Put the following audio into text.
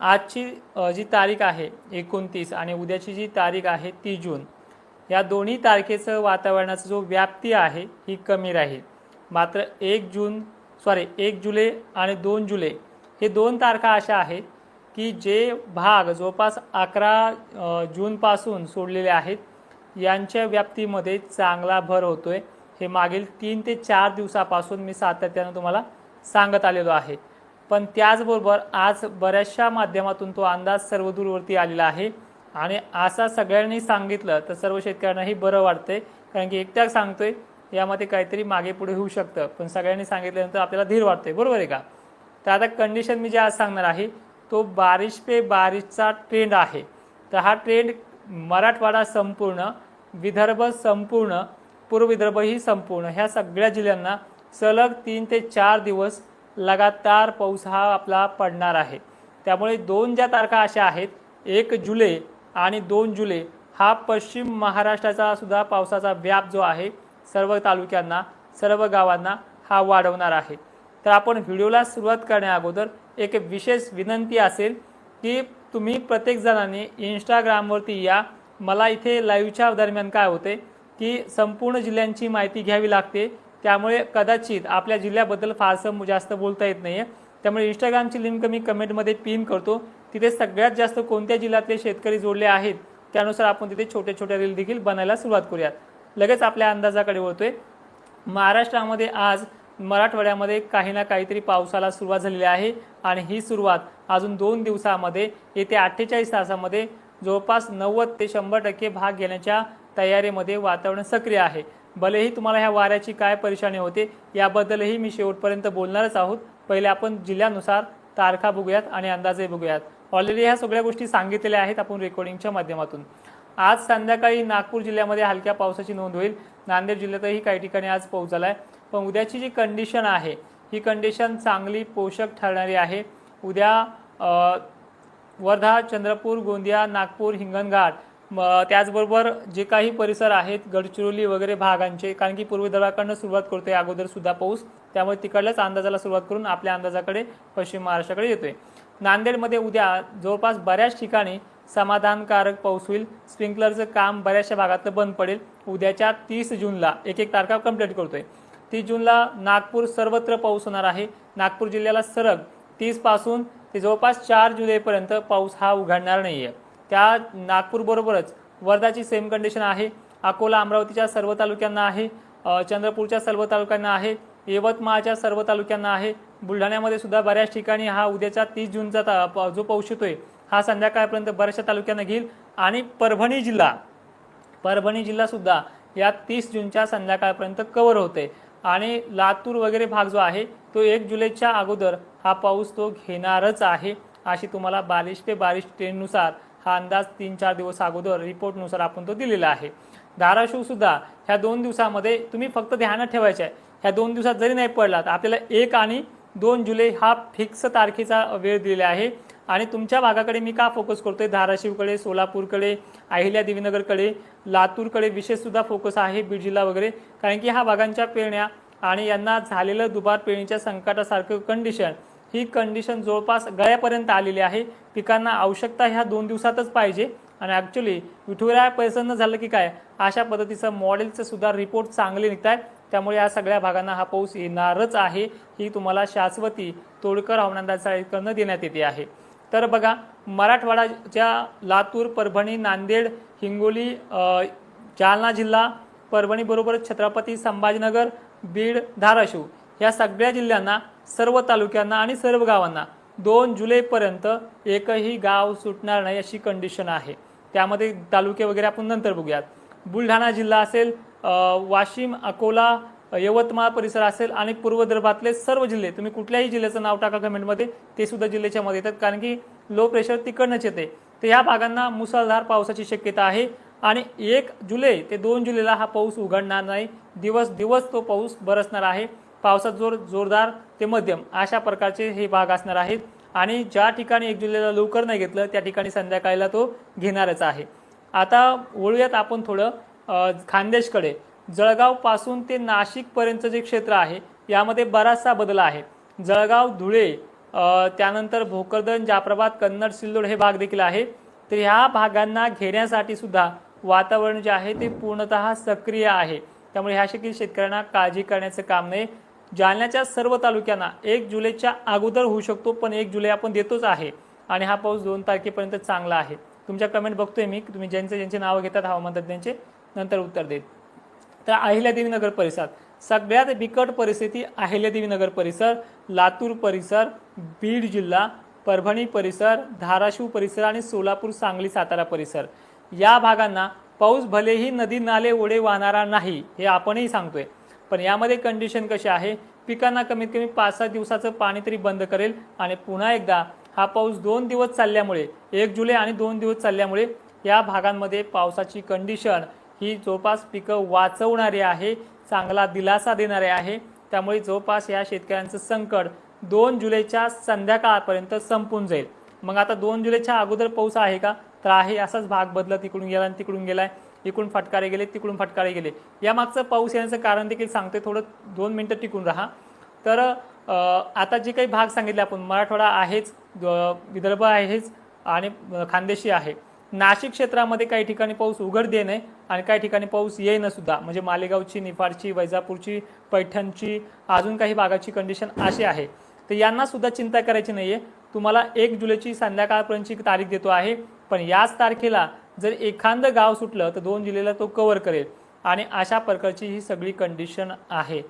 आजची जी तारीख आहे एकोणतीस आणि उद्याची जी तारीख आहे ती जून. या दोन्ही तारखेचं वातावरणाचा जो व्याप्ती आहे ही कमी राहील. मात्र एक जून सॉरी एक जुलै आणि दोन जुलै हे दोन तारखा अशा आहेत की जे भाग जवळपास अकरा जूनपासून सोडलेले आहेत यांच्या व्याप्तीमध्ये चांगला भर होतोय. हे मागील तीन ते चार दिवसापासून मी सातत्यानं तुम्हाला सांगत आलेलो आहे. पण त्याचबरोबर आज बऱ्याचशा माध्यमातून तो अंदाज सर्वदूरवरती आलेला आहे. आणि असा सगळ्यांनी सांगितलं तर सर्व शेतकऱ्यांनाही बरं वाटतंय. कारण की एकट्याक सांगतोय यामध्ये काहीतरी मागे पुढे होऊ शकतं. पण सगळ्यांनी सांगितल्यानंतर आपल्याला धीर वाटतोय. बरोबर आहे का? तर आता कंडिशन मी जे आज सांगणार आहे तो बारिश पे बारिशचा ट्रेंड आहे. तर हा ट्रेंड मराठवाडा संपूर्ण विदर्भ संपूर्ण पूर्व विदर्भही संपूर्ण ह्या सगळ्या जिल्ह्यांना सलग तीन ते चार दिवस लगातार पाऊस हा आपला पडणार आहे. त्यामुळे दोन ज्या तारखा अशा आहेत एक जुलै आणि दोन जुलै हा पश्चिम महाराष्ट्राचा सुद्धा पावसाचा व्याप जो आहे सर्व तालुक्यांना सर्व गावांना हा वाढवणार आहे. तर आपण व्हिडिओला सुरुवात करण्या अगोदर एक विशेष विनंती असेल की तुम्ही प्रत्येक जणांनी इंस्टाग्रामवरती या. मला इथे लाईव्हच्या दरम्यान काय होते की संपूर्ण जिल्ह्यांची माहिती घ्यावी लागते. त्यामुळे कदाचित आपल्या जिल्ह्याबद्दल फारसं जास्त बोलता येत नाही आहे त्यामुळे इंस्टाग्रामची लिंक मी कमेंटमध्ये पिन करतो. तिथे सगळ्यात जास्त कोणत्या जिल्ह्यातले शेतकरी जोडले आहेत त्यानुसार आपण तिथे छोट्या छोट्या रील देखील बनायला सुरुवात करूयात. लगेच आपल्या अंदाजाकडे वळतोय. महाराष्ट्रामध्ये आज मराठवाड्यामध्ये काही ना काहीतरी पावसाला सुरुवात झालेली आहे आणि ही सुरुवात अजून दोन दिवसामध्ये येत्या अठ्ठेचाळीस तासामध्ये जवळपास नव्वद ते शंभर टक्के भाग घेण्याच्या तयारीमध्ये वातावरण सक्रिय आहे. भलेही तुम्हाला ह्या वाऱ्याची काय परेशानी होते याबद्दलही मी शेवटपर्यंत बोलणारच आहोत. पहिले आपण जिल्ह्यानुसार तारखा बघूयात आणि अंदाजे बघूयात. ऑलरेडी ह्या सगळ्या गोष्टी सांगितलेल्या आहेत आपण रेकॉर्डिंगच्या माध्यमातून. आज संध्याकाळी नागपूर जिल्ह्यामध्ये हलक्या पावसाची नोंद होईल. नांदेड जिल्ह्यातही काही ठिकाणी आज पाऊस झाला आहे पण उद्याची जी कंडिशन आहे ही कंडिशन चांगली पोषक ठरणारी आहे. उद्या वर्धा चंद्रपूर गोंदिया नागपूर हिंगणघाट म, त्याचबरोबर जे काही परिसर आहेत गडचिरोली वगैरे भागांचे कारण की पूर्व विदर्भाकडनं सुरुवात करतोय अगोदर सुद्धा पाऊस त्यामुळे तिकडल्याच अंदाजाला सुरुवात करून आपल्या अंदाजाकडे पश्चिम महाराष्ट्राकडे येतोय. नांदेडमध्ये उद्या जवळपास बऱ्याच ठिकाणी समाधानकारक पाऊस होईल. स्प्रिंकलरचं काम बऱ्याचशा भागातलं बंद पडेल. उद्याच्या तीस जूनला एक एक तारखा कंप्लीट करतोय. तीस जूनला नागपूर सर्वत्र पाऊस होणार आहे. नागपूर जिल्ह्याला सरग तीसपासून ते जवळपास चार जुलैपर्यंत पाऊस हा उघडणार नाही आहे त्या नागपूरबरोबरच वर्धाची सेम कंडिशन आहे. अकोला अमरावतीच्या सर्व तालुक्यांना आहे. चंद्रपूरच्या सर्व तालुक्यांना आहे. यवतमाळच्या सर्व तालुक्यांना आहे. बुलढाण्यामध्ये सुद्धा बऱ्याच ठिकाणी हा उद्याच्या तीस जूनचा ता- जो पाऊस येतोय हा संध्याकाळपर्यंत बऱ्याचशा तालुक्यांना घेईल. आणि परभणी जिल्हा परभणी जिल्हासुद्धा या तीस जूनच्या संध्याकाळपर्यंत कव्हर होते आणि लातूर वगैरे भाग जो आहे तो एक जुलैच्या अगोदर हा पाऊस तो घेणारच आहे अशी तुम्हाला बारिश ते बारिश ट्रेननुसार हा अंदाज तीन चार दिवस अगोदर रिपोर्टनुसार आपण तो दिलेला आहे. धाराशिवसुद्धा ह्या दोन दिवसामध्ये तुम्ही फक्त ध्यानात ठेवायचे आहे. ह्या दोन दिवसात जरी नाही पडला तर आपल्याला एक आणि दोन जुलै हा फिक्स तारखेचा वेळ दिलेला आहे. आणि तुमच्या भागाकडे मी का फोकस करतो आहे धाराशिवकडे सोलापूरकडे अहिल्या देवीनगरकडे लातूरकडे विशेषसुद्धा फोकस आहे बीड जिल्हा वगैरे. कारण की ह्या भागांच्या पेरण्या आणि यांना झालेलं दुबार पेरणीच्या संकटासारखं कंडिशन ही कंडिशन जवळपास गळ्यापर्यंत आलेली आहे. पिकांना आवश्यकता ह्या दोन दिवसातच पाहिजे. आणि ॲक्च्युली विठुराया प्रसन्न झालं की काय? अशा पद्धतीचं मॉडेलचं सुद्धा रिपोर्ट चांगले निघत आहेत त्यामुळे या सगळ्या भागांना हा पाऊस येणारच आहे. ही तुम्हाला शाश्वती तोडकर हवामानदाराकडनं देण्यात येते आहे. तर बघा मराठवाडाच्या लातूर परभणी नांदेड हिंगोली जालना जिल्हा परभणीबरोबर छत्रपती संभाजीनगर बीड धाराशिव या सगळ्या जिल्ह्यांना सर्व तालुक्यांना आणि सर्व गावांना दोन जुलैपर्यंत एकही गाव सुटणार नाही अशी कंडिशन आहे. त्यामध्ये तालुके वगैरे आपण नंतर बघूयात. बुलढाणा जिल्हा असेल वाशिम अकोला यवतमाळ परिसर असेल आणि पूर्व विदर्भातले सर्व जिल्हे तुम्ही कुठल्याही जिल्ह्याचं नाव टाका कमेंटमध्ये ते सुद्धा जिल्ह्याच्या मध्ये येतात कारण की लो प्रेशर तिकडनंच येते. तर ह्या भागांना मुसळधार पावसाची शक्यता आहे आणि एक जुलै ते दोन जुलैला हा पाऊस उघडणार नाही. दिवस दिवस तो पाऊस बरसणार आहे. पावसात जोर जोरदार ते मध्यम अशा प्रकारचे हे भाग असणार आहेत. आणि ज्या ठिकाणी एक जुलैला लवकर नाही घेतलं त्या ठिकाणी संध्याकाळीला तो घेणारच आहे. आता वळूयात आपण थोडं खानदेशकडे. जळगावपासून ते नाशिकपर्यंतचं जे क्षेत्र आहे यामध्ये बराचसा बदल आहे. जळगाव धुळे त्यानंतर भोकरदन जाप्रभात कन्नड सिल्लोड हे भाग देखील आहे. तर ह्या भागांना घेण्यासाठी सुद्धा वातावरण जे आहे ते पूर्णतः सक्रिय आहे. त्यामुळे ह्या शेतील शेतकऱ्यांना काळजी करण्याचं काम नाही. जालन्याच्या सर्व तालुक्यांना एक जुलैच्या अगोदर होऊ शकतो पण एक जुलै आपण देतोच आहे. आणि हा पाऊस दोन तारखेपर्यंत चांगला आहे. तुमच्या कमेंट बघतोय मी. तुम्ही ज्यांचे ज्यांचे नावं घेतात हवामान तज्ज्ञांचे नंतर उत्तर देत तर अहिल्यादेवी नगर परिसर. सगळ्यात बिकट परिस्थिती अहिल्यादेवी नगर परिसर लातूर परिसर बीड जिल्हा परभणी परिसर धाराशिव परिसर आणि सोलापूर सांगली सातारा परिसर. या भागांना पाऊस भलेही नदी नाले ओढे वाहणारा नाही हे आपणही सांगतोय. पण यामध्ये कंडिशन कशी आहे? पिकांना कमीत कमी पाच सात दिवसाचं पाणी तरी बंद करेल आणि पुन्हा एकदा हा पाऊस दोन दिवस चालल्यामुळे एक जुलै आणि दोन दिवस चालल्यामुळे या भागांमध्ये पावसाची कंडिशन ही जवळपास पिकं वाचवणारी आहे चांगला दिलासा देणारे आहे. त्यामुळे जवळपास या शेतकऱ्यांचं संकट दोन जुलैच्या संध्याकाळपर्यंत संपून जाईल. मग आता दोन जुलैच्या अगोदर पाऊस आहे का? तर आहे असाच भाग बदलत इकडून गेला आणि तिकडून गेलाय. इकडून फटकारे गेले तिकडून फटकारे गेले. या मागचं पाऊस येण्याचं कारण देखील सांगते थोडं दोन मिनटं टिकून राहा. तर आता जे काही भाग सांगितले आपण मराठवाडा आहेच विदर्भ आहेच आणि खानदेशी आहे. नाशिक क्षेत्रामध्ये काही ठिकाणी पाऊस उघड देणे आणि काही ठिकाणी पाऊस येईन सुद्धा. म्हणजे मालेगावची निफाडची वैजापूरची पैठणची अजून काही भागाची कंडिशन अशी आहे. तर यांना सुद्धा चिंता करायची नाही आहे तुम्हाला एक जुलैची संध्याकाळपर्यंतची तारीख देतो आहे. पण याच तारखेला जर एखादं गाव सुटलं तर दोन जिल्ह्याला तो कवर करेल. आणि अशा प्रकारची ही सगळी कंडिशन आहे.